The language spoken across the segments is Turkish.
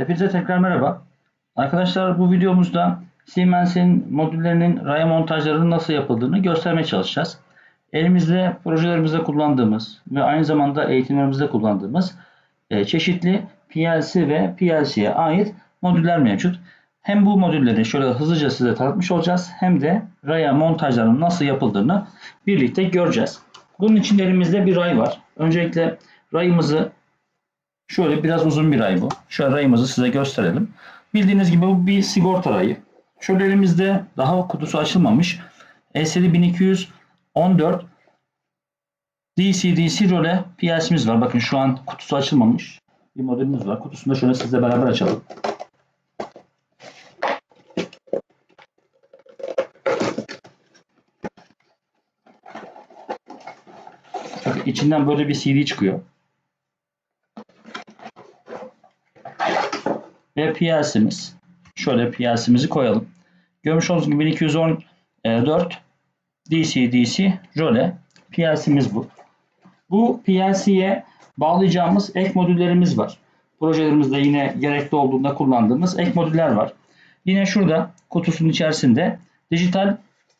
Hepinize tekrar merhaba. Arkadaşlar bu videomuzda Siemens'in modüllerinin raya montajlarının nasıl yapıldığını göstermeye çalışacağız. Elimizde projelerimizde kullandığımız ve aynı zamanda eğitimlerimizde kullandığımız e, çeşitli PLC ve PLC'ye ait modüller mevcut. Hem bu modülleri şöyle hızlıca size tanıtmış olacağız hem de raya montajlarının nasıl yapıldığını birlikte göreceğiz. Bunun için elimizde bir ray var. Öncelikle rayımızı Şöyle biraz uzun bir ray bu. Şu rayımızı size gösterelim. Bildiğiniz gibi bu bir sigorta rayı. Şöyle elimizde daha kutusu açılmamış LCD 1214 DC DC role PLC'miz var. Bakın şu an kutusu açılmamış bir modelimiz var. Kutusunu da şöyle sizle beraber açalım. Bakın içinden böyle bir CD çıkıyor. Ve PLC'miz. Şöyle PLC'mizi koyalım. Görmüş olduğunuz gibi 1214 DC DC role PLC'miz bu. Bu PLC'ye bağlayacağımız ek modüllerimiz var. Projelerimizde yine gerekli olduğunda kullandığımız ek modüller var. Yine şurada kutusunun içerisinde dijital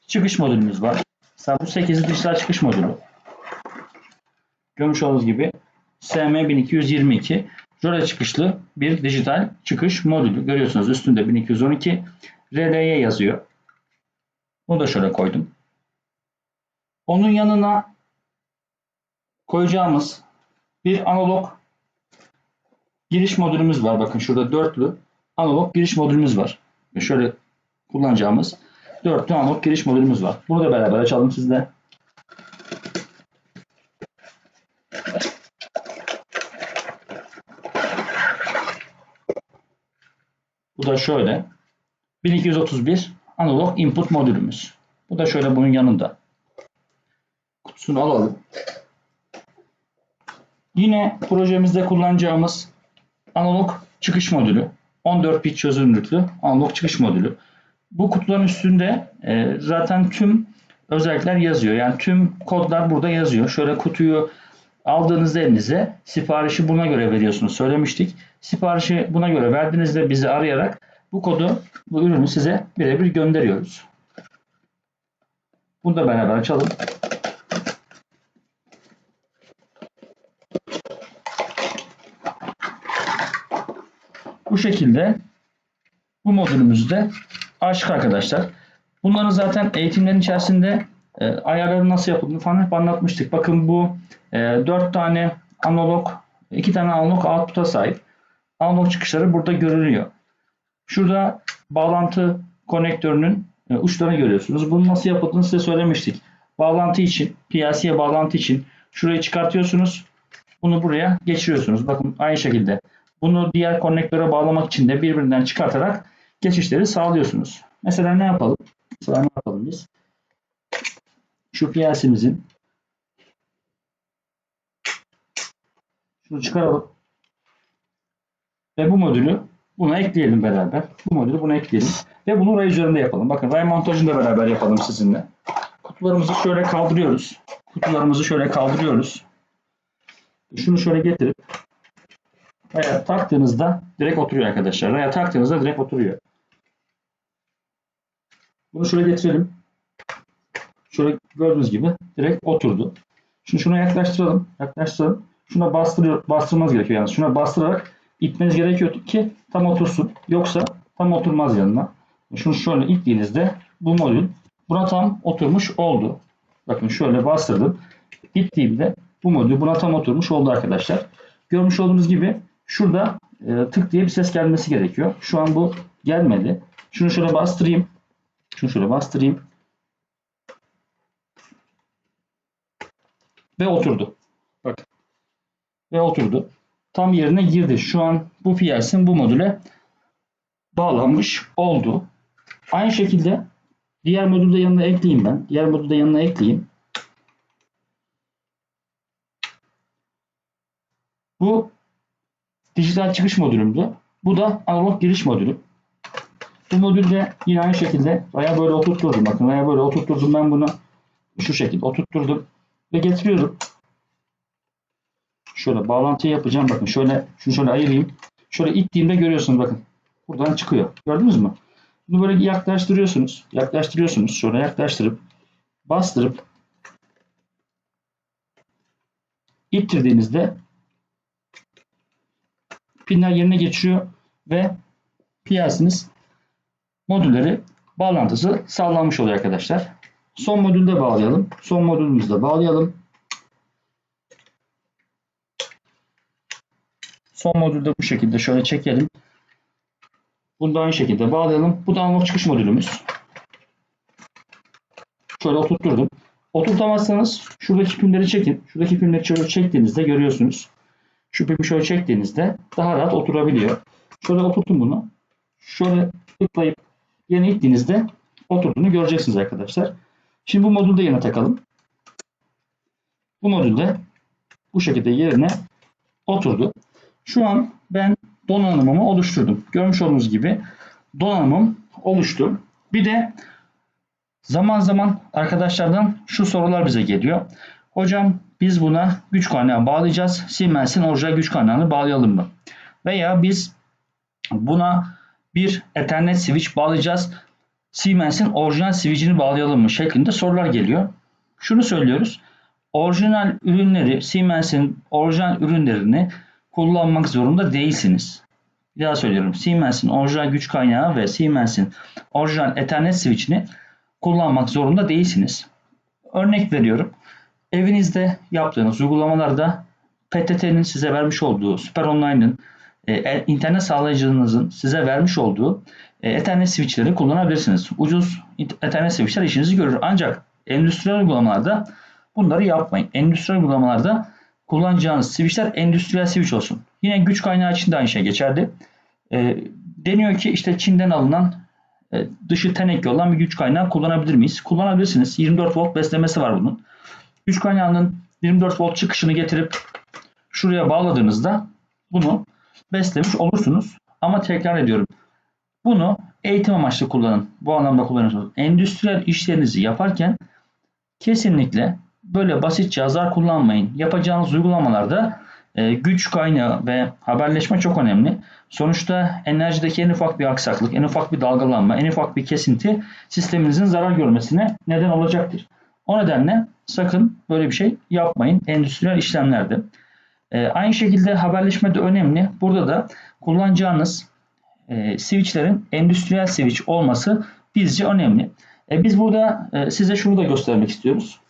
çıkış modülümüz var. Mesela bu 8'li dijital çıkış modülü. Görmüş olduğunuz gibi SM1222 Röle çıkışlı bir dijital çıkış modülü. Görüyorsunuz üstünde 1212 RL'ye yazıyor. Bunu da şöyle koydum. Onun yanına koyacağımız bir analog giriş modülümüz var. Bakın şurada dörtlü analog giriş modülümüz var. Şöyle kullanacağımız dörtlü analog giriş modülümüz var. Bunu da beraber açalım sizle. Da şöyle. 1231 analog input modülümüz. Bu da şöyle bunun yanında. Kutusunu alalım. Yine projemizde kullanacağımız analog çıkış modülü. 14 bit çözünürlüklü analog çıkış modülü. Bu kutuların üstünde e, zaten tüm özellikler yazıyor. Yani tüm kodlar burada yazıyor. Şöyle kutuyu aldığınızda elinize siparişi buna göre veriyorsunuz. Söylemiştik. Siparişi buna göre verdiğinizde bizi arayarak bu kodu, bu ürünü size birebir gönderiyoruz. Bunu da beraber açalım. Bu şekilde bu modülümüzde açık arkadaşlar. Bunların zaten eğitimlerin içerisinde e, ayarları nasıl yapıldığını falan hep anlatmıştık. Bakın bu e, 4 tane analog, 2 tane analog output'a sahip. Analog çıkışları burada görülüyor. Şurada bağlantı konektörünün e, uçlarını görüyorsunuz. Bunu nasıl yapıldığını size söylemiştik. Bağlantı için, PLC'ye bağlantı için şurayı çıkartıyorsunuz. Bunu buraya geçiriyorsunuz. Bakın aynı şekilde. Bunu diğer konektöre bağlamak için de birbirinden çıkartarak geçişleri sağlıyorsunuz. Mesela ne yapalım? Mesela ne yapalım biz? Şu PLC'mizin şunu çıkaralım. Ve bu modülü buna ekleyelim beraber. Bu modülü buna ekleyelim. Ve bunu ray üzerinde yapalım. Bakın ray montajını da beraber yapalım sizinle. Kutularımızı şöyle kaldırıyoruz. Kutularımızı şöyle kaldırıyoruz. Şunu şöyle getirip raya taktığınızda direkt oturuyor arkadaşlar. Raya taktığınızda direkt oturuyor. Bunu şöyle getirelim. Şöyle gördüğünüz gibi direkt oturdu. Şimdi şuna yaklaştıralım. Yaklaştıralım. Şuna bastırıyor, bastırmamız gerekiyor yani. Şuna bastırarak itmeniz gerekiyor ki tam otursun. Yoksa tam oturmaz yanına. Şunu şöyle ittiğinizde bu modül buna tam oturmuş oldu. Bakın şöyle bastırdım. İttiğimde bu modül buna tam oturmuş oldu arkadaşlar. Görmüş olduğunuz gibi şurada e, tık diye bir ses gelmesi gerekiyor. Şu an bu gelmedi. Şunu şöyle bastırayım. Şunu şöyle bastırayım. Ve oturdu. Bak. Ve oturdu tam yerine girdi. Şu an bu PLC'nin bu modüle bağlanmış oldu. Aynı şekilde diğer modülde yanına ekleyeyim ben. Diğer modülde yanına ekleyeyim. Bu dijital çıkış modülümdü. Bu da analog giriş modülü. Bu modülde yine aynı şekilde raya böyle oturtturdum. Bakın raya böyle oturtturdum ben bunu şu şekilde oturtturdum ve getiriyorum. Şöyle bağlantıyı yapacağım. Bakın şöyle şunu şöyle ayırayım. Şöyle ittiğimde görüyorsunuz bakın. Buradan çıkıyor. Gördünüz mü? Bunu böyle yaklaştırıyorsunuz. Yaklaştırıyorsunuz. Şöyle yaklaştırıp bastırıp ittirdiğinizde pinler yerine geçiyor ve PLC'niz modülleri bağlantısı sağlanmış oluyor arkadaşlar. Son modülde bağlayalım. Son modülümüzde bağlayalım. Son modülde bu şekilde şöyle çekelim. Bunu da aynı şekilde bağlayalım. Bu analog çıkış modülümüz. Şöyle oturtturdum. Oturtamazsanız şuradaki pimleri çekin. Şuradaki pimleri şöyle çektiğinizde görüyorsunuz. Şu pimi şöyle çektiğinizde daha rahat oturabiliyor. Şöyle oturtun bunu. Şöyle tıklayıp yerine ittiğinizde oturduğunu göreceksiniz arkadaşlar. Şimdi bu modülde yerine takalım. Bu modülde bu şekilde yerine oturdu. Şu an ben donanımımı oluşturdum. Görmüş olduğunuz gibi donanımım oluştu. Bir de zaman zaman arkadaşlardan şu sorular bize geliyor. Hocam biz buna güç kaynağı bağlayacağız. Siemens'in orijinal güç kaynağını bağlayalım mı? Veya biz buna bir Ethernet switch bağlayacağız. Siemens'in orijinal switch'ini bağlayalım mı? şeklinde sorular geliyor. Şunu söylüyoruz. Orijinal ürünleri, Siemens'in orijinal ürünlerini kullanmak zorunda değilsiniz. Bir daha söylüyorum. Siemens'in orijinal güç kaynağı ve Siemens'in orijinal Ethernet switch'ini kullanmak zorunda değilsiniz. Örnek veriyorum. Evinizde yaptığınız uygulamalarda PTT'nin size vermiş olduğu, Super Online'ın e, internet sağlayıcınızın size vermiş olduğu e, Ethernet switchleri kullanabilirsiniz. Ucuz Ethernet switchler işinizi görür. Ancak endüstriyel uygulamalarda bunları yapmayın. Endüstriyel uygulamalarda kullanacağınız switchler endüstriyel switch olsun. Yine güç kaynağı için de aynı şey geçerli. E, deniyor ki işte Çin'den alınan e, dışı teneke olan bir güç kaynağı kullanabilir miyiz? Kullanabilirsiniz. 24 volt beslemesi var bunun. Güç kaynağının 24 volt çıkışını getirip şuraya bağladığınızda bunu beslemiş olursunuz. Ama tekrar ediyorum. Bunu eğitim amaçlı kullanın. Bu anlamda kullanıyorsunuz. Endüstriyel işlerinizi yaparken kesinlikle böyle basit cihazlar kullanmayın. Yapacağınız uygulamalarda e, güç kaynağı ve haberleşme çok önemli. Sonuçta enerjideki en ufak bir aksaklık, en ufak bir dalgalanma, en ufak bir kesinti sisteminizin zarar görmesine neden olacaktır. O nedenle sakın böyle bir şey yapmayın endüstriyel işlemlerde. E, aynı şekilde haberleşme de önemli. Burada da kullanacağınız e, switchlerin endüstriyel switch olması bizce önemli. E, biz burada e, size şunu da göstermek istiyoruz.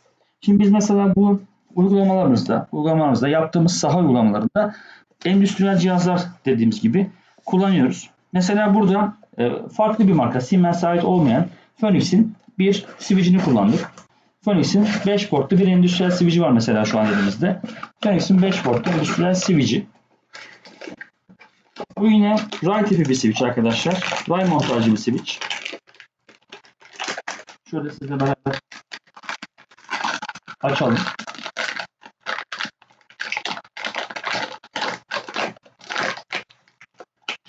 Şimdi biz mesela bu uygulamalarımızda, uygulamalarımızda yaptığımız saha uygulamalarında endüstriyel cihazlar dediğimiz gibi kullanıyoruz. Mesela burada e, farklı bir marka Siemens'e ait olmayan Phoenix'in bir switch'ini kullandık. Phoenix'in 5 portlu bir endüstriyel switch'i var mesela şu an elimizde. Phoenix'in 5 portlu endüstriyel switch'i. Bu yine ray tipi bir switch arkadaşlar. Ray montajlı bir switch. Şöyle size beraber açalım.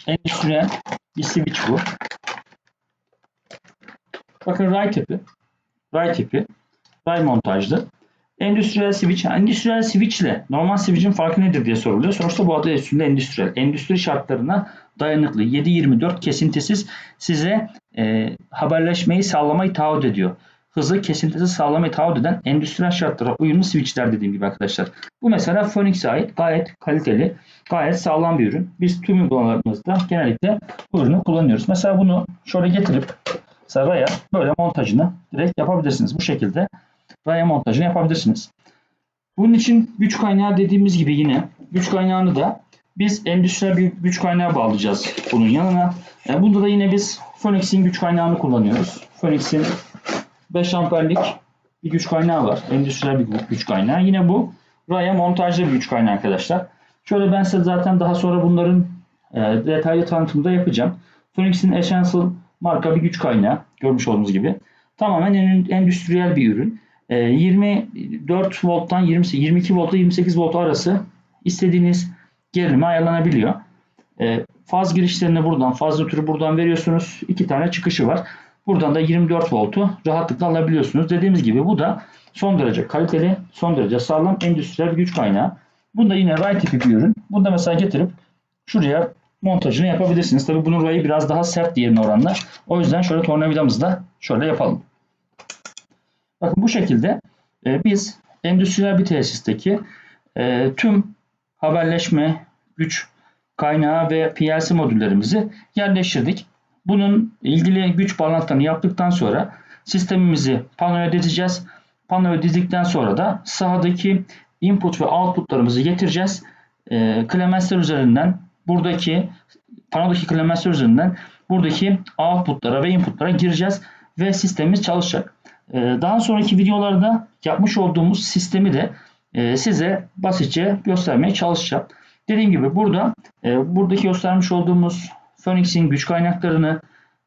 Endüstriyel bir switch bu. Bakın ray tipi. Ray tipi. Ray montajlı. Endüstriyel switch. Endüstriyel switch ile normal switch'in farkı nedir diye soruluyor. Sonuçta bu adı üstünde endüstriyel. Endüstri şartlarına dayanıklı 7-24 kesintisiz size e, haberleşmeyi sağlamayı taahhüt ediyor. Hızlı kesintisiz sağlamayı taahhüt eden endüstriyel şartlara uyumlu switchler dediğim gibi arkadaşlar. Bu mesela Phoenix'e ait gayet kaliteli, gayet sağlam bir ürün. Biz tüm uygulamalarımızda genellikle bu ürünü kullanıyoruz. Mesela bunu şöyle getirip saraya böyle montajını direkt yapabilirsiniz. Bu şekilde raya montajını yapabilirsiniz. Bunun için güç kaynağı dediğimiz gibi yine güç kaynağını da biz endüstriyel bir güç kaynağı bağlayacağız bunun yanına. Yani e, bunda da yine biz Phoenix'in güç kaynağını kullanıyoruz. Phoenix'in 5 amperlik bir güç kaynağı var. Endüstriyel bir güç kaynağı. Yine bu raya montajlı bir güç kaynağı arkadaşlar. Şöyle ben size zaten daha sonra bunların e, detaylı tanıtımı da yapacağım. Phoenix'in Essential marka bir güç kaynağı. Görmüş olduğunuz gibi. Tamamen endüstriyel bir ürün. 24 ee, volttan 20, 22 voltla 28 volt arası istediğiniz gerilimi ayarlanabiliyor. Ee, faz girişlerini buradan, faz nötrü buradan veriyorsunuz. İki tane çıkışı var. Buradan da 24 voltu rahatlıkla alabiliyorsunuz. Dediğimiz gibi bu da son derece kaliteli, son derece sağlam endüstriyel güç kaynağı. Bunda yine ray tipi bir ürün. Bunda mesela getirip şuraya montajını yapabilirsiniz. Tabi bunun rayı biraz daha sert diğerine oranla. O yüzden şöyle tornavidamızla şöyle yapalım. Bakın bu şekilde e, biz endüstriyel bir tesisteki e, tüm haberleşme, güç kaynağı ve PLC modüllerimizi yerleştirdik. Bunun ilgili güç bağlantılarını yaptıktan sonra sistemimizi panoya dizeceğiz. Panoya dizdikten sonra da sahadaki input ve outputlarımızı getireceğiz. E, Klemensler üzerinden buradaki panodaki klemensler üzerinden buradaki outputlara ve inputlara gireceğiz ve sistemimiz çalışacak. E, daha sonraki videolarda yapmış olduğumuz sistemi de e, size basitçe göstermeye çalışacağım. Dediğim gibi burada e, buradaki göstermiş olduğumuz Phoenix'in güç kaynaklarını,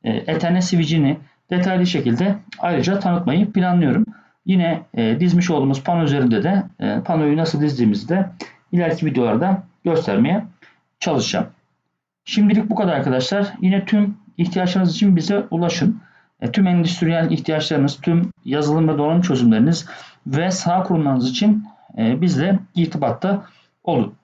e, Ethernet switch'ini detaylı şekilde ayrıca tanıtmayı planlıyorum. Yine dizmiş olduğumuz pano üzerinde de panoyu nasıl dizdiğimizi de ileriki videolarda göstermeye çalışacağım. Şimdilik bu kadar arkadaşlar. Yine tüm ihtiyaçlarınız için bize ulaşın. E, tüm endüstriyel ihtiyaçlarınız, tüm yazılım ve donanım çözümleriniz ve sağ kurumlarınız için e, bizle irtibatta olun.